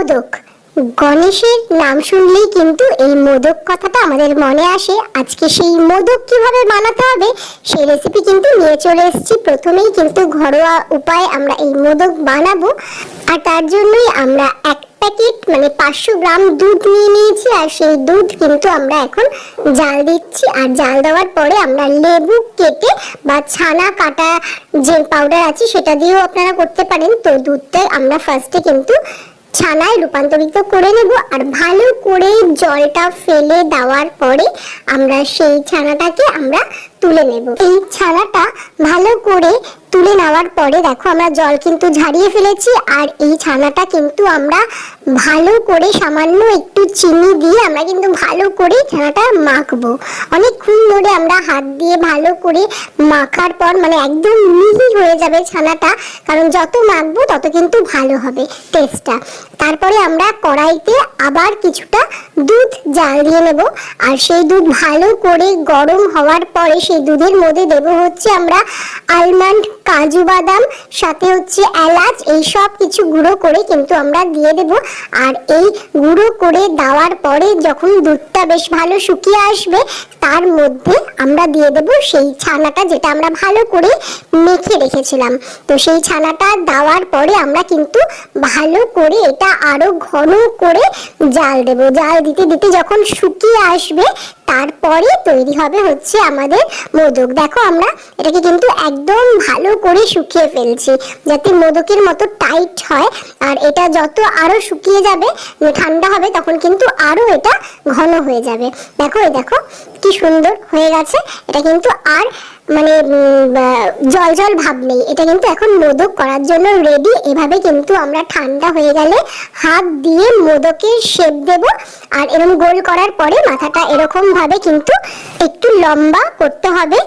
মোদক। গণেশের নাম শুনলেই কিন্তু এই মোদক কথাটা আমাদের মনে আসে। আজকে সেই মোদক কীভাবে বানাতে হবে, সেই রেসিপি কিন্তু নিয়ে চলে এসেছি। প্রথমেই কিন্তু ঘরোয়া উপায়ে আমরা এই মোদক বানাবো। আর তার জন্যই আমরা এক প্যাকেট মানে পাঁচশো গ্রাম দুধ নিয়ে নিয়েছি। আর সেই দুধ কিন্তু আমরা এখন জাল দিচ্ছি। আর জাল দেওয়ার পরে আমরা লেবু কেটে বা ছানা কাটা যে পাউডার আছে, সেটা দিয়েও আপনারা করতে পারেন। তো দুধটা আমরা ফার্স্টে কিন্তু ছানায় রূপান্তরিত করে নেব আর ভালো করে জলটা ফেলে দেওয়ার পরে আমরা সেই ছানাটাকে আমরা তুলে নেব। এই ছানাটা ভালো করে তুলে নেওয়ার পরে দেখো আমরা জল কিন্তু ঝারিয়ে ফেলেছি, আর এই ছানাটা কিন্তু আমরা ভালো করে সামান্য একটু চিনি দিয়ে আমরা কিন্তু ভালো করে ছানাটা মাখবো। অনেকক্ষণ ধরে আমরা হাত দিয়ে ভালো করে মাখার পর মানে একদম মিহি হয়ে যাবে ছানাটা, কারণ যত মাখবো তত কিন্তু ভালো হবে টেস্টটা তারপরে আমরা কড়াইতে আবার কিছুটা দুধ জাল দিয়ে নেব, আর সেই দুধ ভালো করে গরম হওয়ার পরে সেই দুধের মধ্যে দেব হচ্ছে আমরা আলমন্ড কাজু বাদাম, সাথে হচ্ছে এলাচ, এই সব কিছু গুঁড়ো করে কিন্তু আমরা দিয়ে দেব। আর এই গুঁড়ো করে দেওয়ার পরে যখন দুধটা বেশ ভালো শুকিয়ে আসবে, তার মধ্যে আমরা দিয়ে দেব সেই ছানাটা যেটা আমরা ভালো করে মেখে রেখেছিলাম। তো সেই ছানাটা দেওয়ার পরে আমরা কিন্তু ভালো করে এটা আরও ঘন করে জাল দেব। জাল দিতে দিতে যখন শুকিয়ে আসবে তারপরে তৈরি হবে হচ্ছে আমাদের মোদক। দেখো আমরা এটাকে কিন্তু একদম ভালো করে শুকিয়ে ফেলছি, যাতে মোদকের মতো টাইট হয়। আর এটা যত আরও শুকিয়ে যাবে, ঠান্ডা হবে, তখন কিন্তু আরও এটা ঘন হয়ে যাবে। দেখো, এই দেখো, কি সুন্দর হয়ে গেছে। এটা কিন্তু আর মানে জল জল ভাব নেই। এটা কিন্তু এখন মোদক করার জন্য রেডি এভাবে কিন্তু আমরা ঠান্ডা হয়ে গেলে হাত দিয়ে মোদকের শেপ দেব। আর এরকম গোল করার পরে মাথাটা এরকম ভাবে কিন্তু একটু লম্বা করতে হবে।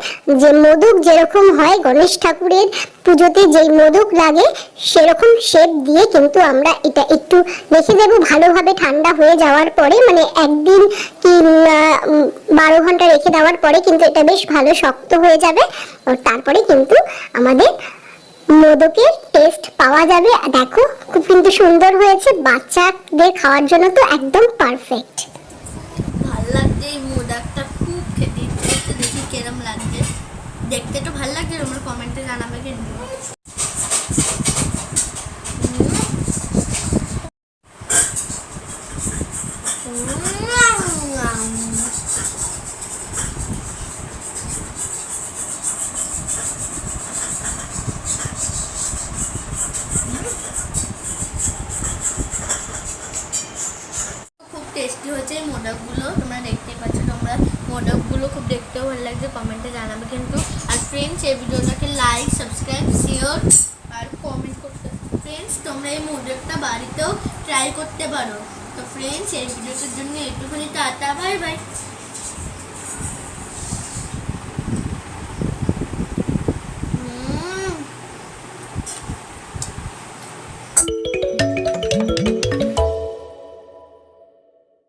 যে মোদক যেরকম হয়, গণেশ ঠাকুরের পুজোতে যেই মোদক লাগে, সেরকম শেপ দিয়ে কিন্তু আমরা এটা একটু রেখে দেবো ভালোভাবে ঠান্ডা হয়ে যাওয়ার পরে মানে একদিন কি বারো ঘণ্টা রেখে দেওয়ার পরে কিন্তু এটা বেশ ভালো শক্ত হয়ে যাবে। তারপরে কিন্তু আমাদের মোদকের টেস্ট পাওয়া যাবে। দেখো, খুব কিন্তু সুন্দর হয়েছে। বাচ্চাদের খাওয়ার জন্য তো একদম পারফেক্ট দেখতে তো ভালো লাগছে, তোমরা কমেন্টে জানাবে কিন্তু। খুব টেস্টি হয়েছে এই মোদকগুলো, তোমরা দেখতেই পাচ্ছ তোমরা। মোদকগুলো খুব দেখতেও ভালো লাগছে কমেন্টে জানাবে কিন্তু। আর ফ্রেন্ডস এই ভিডিওটাকে লাইক সাবস্ক্রাইব শেয়ার আর কমেন্ট করতে। ফ্রেন্ডস তোমরা এই মোদকটা বাড়িতেও ট্রাই করতে পারো। তো ফ্রেন্ডস এই ভিডিওটার জন্য একটুখানি টাটা বাই বাই